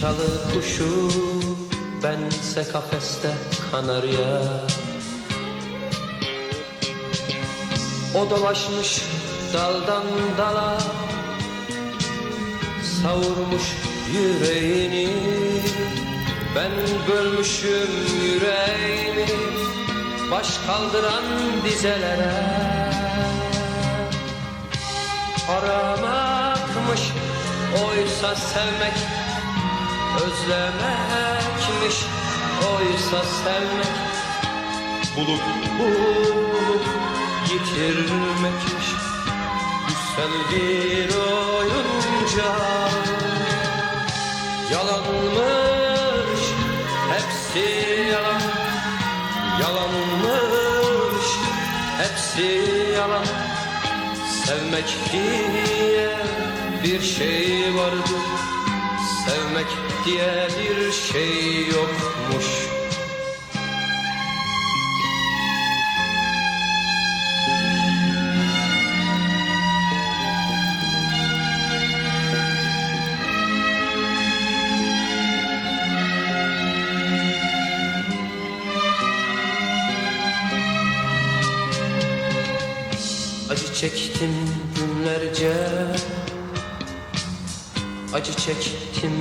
Çalı kuşu bense kafeste kanarya. O dolaşmış daldan dala Savurmuş yüreğini. Ben bölmüşüm yüreğimi Baş kaldıran dizelere. Aramakmış oysa sevmek Özlemekmiş oysa sevmek. Bulup bulup yitirmekmiş. Güzel bir oyuncak Yalanmış hepsi yalan. Yalanmış hepsi yalan. Sevmek diye bir şey vardı Sevmek diye bir şey yokmuş. Acı çektim günlerce. Acı çektim